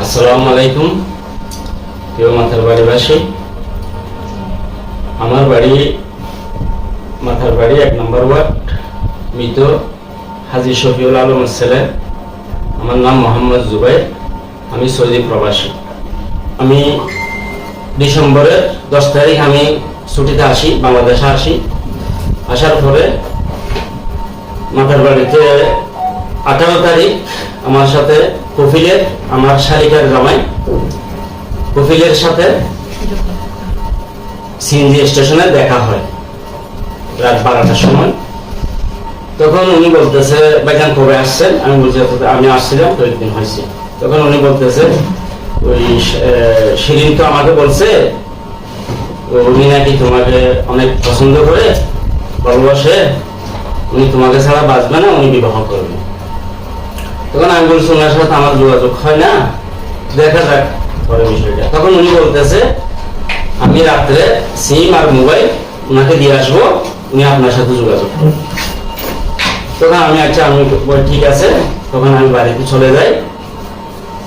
আসসালামু আলাইকুম। প্রিয় মাথার বাড়িবাসী, আমার বাড়ি মাথার বাড়ি এক নম্বর ওয়ার্ড, মৃত হাজি শফিউল আলমের ছেলে। আমার নাম মোহাম্মদ জুবাই আমি সৌদি প্রবাসী। আমি ডিসেম্বরের দশ তারিখ আমি ছুটিতে আসি, বাংলাদেশে আসি। আসার পরে মাথার বাড়িতে আঠারো তারিখ আমার সাথে কফিলের আমার শালিকার জামাই। কফিলের সাথে সিএনজি স্টেশনে দেখা হয় রাত বারোটার সময়। তখন উনি বলতেছে বেগান কবে আসছেন? আমি বলছি "আচ্ছা, আমি আসছিলাম কয়েকদিন হয়েছে। তখন উনি বলতেছে ওই শিরিন তো আমাকে বলছে উনি নাকি তোমাকে অনেক পছন্দ করে ভালোবাসে। উনি তোমাকে ছাড়া বাঁচবে না উনি বিবাহ করবে। তখন আমি বলছি ওনার সাথে আমার যোগাযোগ হয় না। দেখা যাক, পরে বিষয়টা। তখন উনি বলতেছে, আমি রাত্রে সিম আর মোবাইল ওনাকে দিয়ে আসব, উনি আপনার সাথে যোগাযোগ তখন আমি আচ্ছা আমি ঠিক আছে। তখন আমি বাড়িতে চলে যাই।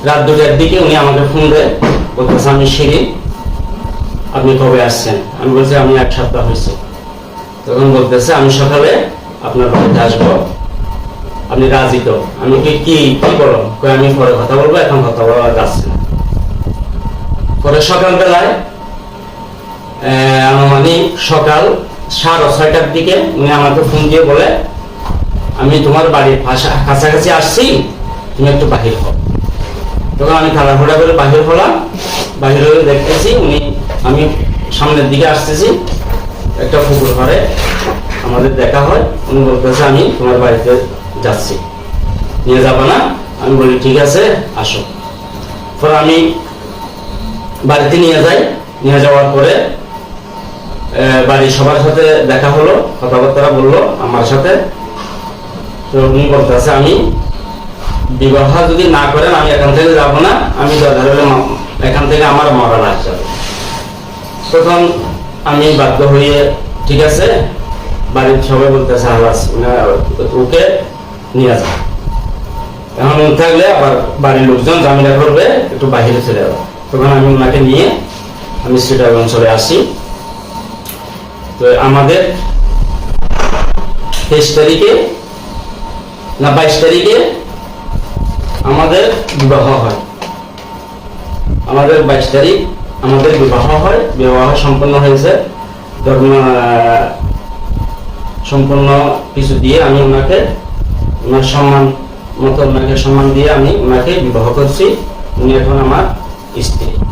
রাত দুটার দিকে উনি আমাকে ফোন দেয়, বলতেছে, আমি সিঁড়ি আপনি কবে আসছেন? আমি বলছি, আমি এক সপ্তাহ হয়েছে। তখন বলতেছে, আমি সকালে আপনার বাড়িতে আসব। আপনি রাজি তো? আমি কি কি কি বলো? আমি পরে কথা বলব, এখন কথা বলা যাচ্ছে না পরে সকালবেলায় আনুমানিক সকাল সাড়ে ছয়টার দিকে উনি আমাকে ফোন দিয়ে বলে, আমি তোমার বাড়ির কাছাকাছি আসছি, তুমি একটু বাহির হও। তখন আমি তাড়াহুড়া করে বাহির হলাম। বাহির হয়ে দেখতেছি উনি আমি সামনের দিকে আসতেছি, একটা পুকুর ঘরে আমাদের দেখা হয়। উনি বলতেছে, আমি তোমার বাড়িতে যাচ্ছি। নিয়ে যাব না? আমি বলি, ঠিক আছে, আসো। পরে আমি বাড়িতে নিয়ে যাই। নিয়ে যাওয়ার পরে বাড়ির সবার সাথে দেখা হলো, কথাবার্তা বলল আমার সাথে। তো উনি বলতেছে, আমি বিবাহ যদি না করেন, আমি এখান থেকে যাব না। আমি এখান থেকে আমার মরা লাগ যাবে। তখন আমি বাধ্য হয়ে, ঠিক আছে। বাড়ির সবাই বলতেছে আওয়াজ ওকে নিয়ে যা এখন ও থাকলে আবার বাড়ির লোকজন ঝামেলা করবে, একটু বাহিরে চলে যাব। তখন আমি ওনাকে নিয়ে আমি সিটার অঞ্চলে আসি। তো আমাদের তেইশ তারিখে না, বাইশ তারিখে আমাদের বিবাহ হয়। আমাদের বাইশ তারিখ আমাদের বিবাহ হয়, বিবাহ সম্পন্ন হয়েছে। ধর্ম সম্পূর্ণ কিছু দিয়ে আমি ওনাকে ওনার সম্মান মতো ওনাকে সম্মান দিয়ে আমি ওনাকে বিবাহ করছি। উনি এখন আমার স্ত্রী।